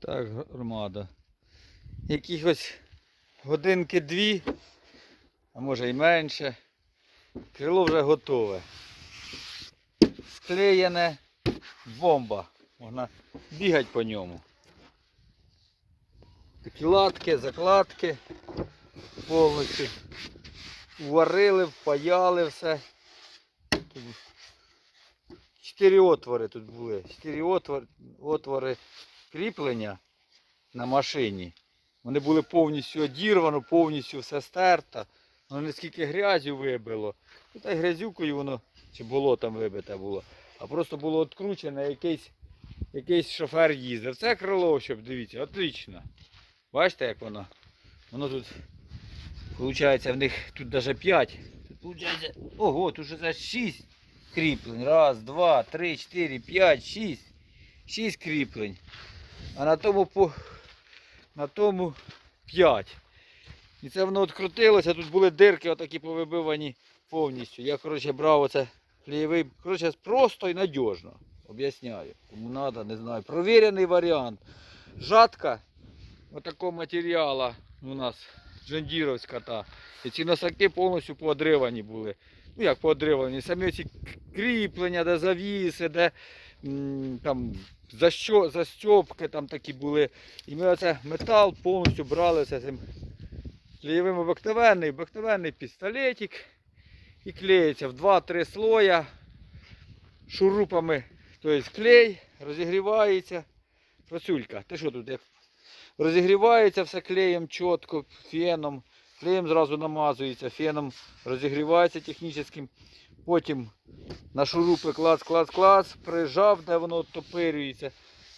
Так, громада. Якихось годинки дві, а може і менше. Крило вже готове. Склеєне бомба. Можна бігати по ньому. Такі латки, закладки повністю. Уварили, впаяли все. Чотири отвори тут були. Чотири отвори, отвори кріплення на машині. Вони були повністю одірвано, повністю все стерто. Воно наскільки грязю вибило. Ну, та й грязюкою воно, чи болотом вибите було. А просто було відкручене, якийсь, якийсь шофер їздив. Це крило, щоб дивіться, отлично. Бачите, як воно? Воно тут, виходить, в них тут навіть 5. Тут виходить, ого, тут вже 6 кріплень. Раз, два, три, чотири, п'ять, шість. Шість кріплень. А на тому по на тому 5. І це воно відкрутилося, тут були дирки отакі повибивані повністю. Я коротше брав оце клеєвий. Коротше, просто і надіжно. Об'ясняю. Кому треба, не знаю. Провірений варіант. Жатка отакого матеріалу у нас джандіровська та. І ці носаки повністю поодривані були. Ну як поодривані, самі ці кріплення, де завіси, де там защо, застьопки там такі були. І ми оце метал повністю брали це цим клеєвим обикновенний, обикновенний пістолетик. І клеїться в 2-3 слоя шурупами, тобто клей, розігрівається. Працюлька, ти що тут? Розігрівається все клеєм чітко, феном. Клеєм зразу намазується, феном розігрівається технічним. Потім на шурупи клац, клац, клац, прижав, де воно топирюється.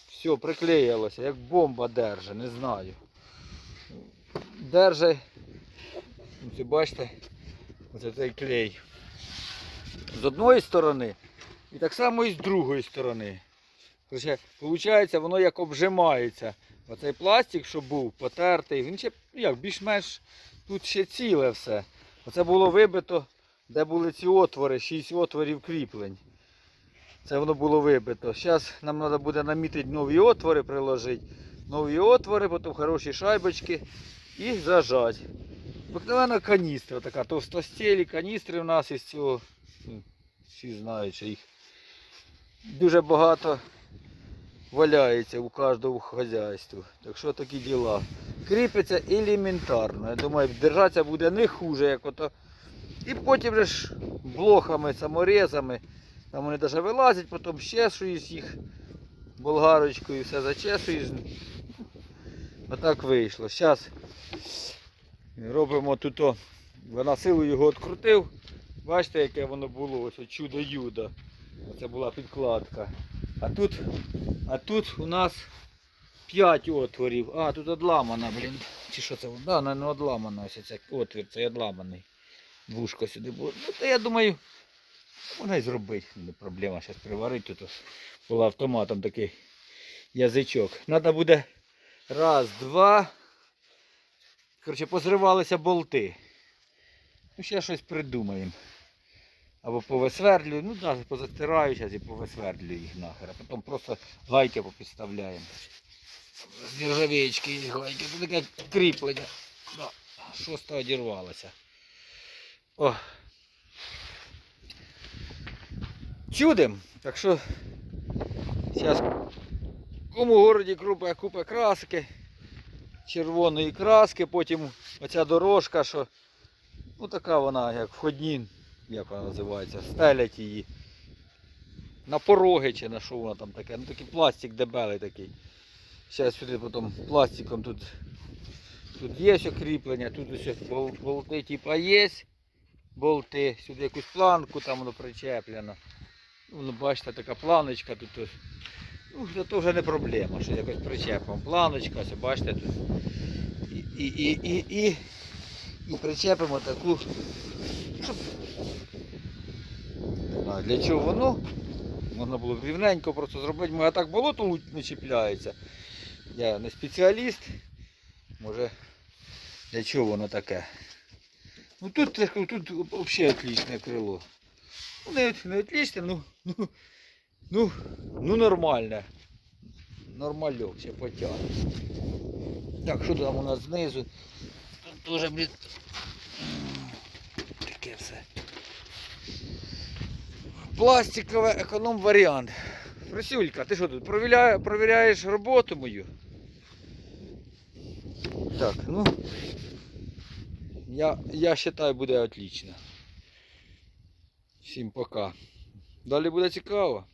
Все, приклеїлося, як бомба держить, не знаю. Держить, ну, це бачите, оце цей клей. З одної сторони і так само і з другої сторони. Короче, Виходить, воно як обжимається. Оцей пластик, що був потертий, він ще як, більш-менш тут ще ціле все. Оце було вибито, де були ці отвори, 6 отворів кріплень. Це воно було вибито. Зараз нам треба буде намітити нові отвори, приложити. Нові отвори, потім хороші шайбочки і зажати. Обикновена каністра така, товстостілі каністри в нас із цього. Всі знають, що їх дуже багато валяється у кожному хазяйстві. Так що такі діла. Кріпиться елементарно. Я думаю, держатися буде не хуже, як ото. І потім вже ж блохами, саморезами. Там вони навіть вилазять, потім щешуєш їх болгарочкою, все зачесуєш. Отак вийшло. Зараз робимо тут. Вона силу його відкрутив. Бачите, яке воно було, ось чудо-юдо. Оце була підкладка. А тут, а тут у нас 5 отворів. А, тут одламана, блін. Чи що це? Да, не одламана ось цей отвір, це одламаний. Вушко сюди було. Ну, то я думаю, можна і зробити. Не проблема зараз приварити. Тут була автоматом такий язичок. Треба буде раз, два. Коротше, позривалися болти. Ну, ще щось придумаємо. Або повисвердлюю, ну навіть позатираю зараз і повисвердлюю їх нахер. А потім просто гайки попідставляємо. З нержавеєчки гайки. Це таке кріплення. Да. Шоста одірвалося. О. Чудим. Так що зараз кому в городі купа купа краски, червоної краски, потім оця дорожка, що ну така вона, як входні, як вона називається, стелять її. На пороги чи на що вона там таке. Ну такий пластик дебелий такий. Зараз сюди потім пластиком тут, тут є все кріплення, тут ось бол- болти типа є. Болти, сюди якусь планку там воно причеплено. Ну, бачите, така планочка тут. Ну, це вже не проблема, що якось причепимо. Планочка, ось, бачите тут. І, і, і, і, і, і причепимо таку. Щоб... Для чого воно? Можна було б рівненько просто зробити, а так болото не чіпляється. Я не спеціаліст. Може для чого воно таке? Ну тут, тут взагалі отличне крило. Ну не, не отличне, ну, ну, ну, ну нормальне. нормальок, ще потягне. Так, що там у нас знизу? Тут теж, блін. Таке все. Пластиковий економ варіант. Просюлька, ти що тут провіряє, провіряєш роботу мою? Так, ну. Я, я вважаю, буде отлично. Всім пока. Далі буде цікаво.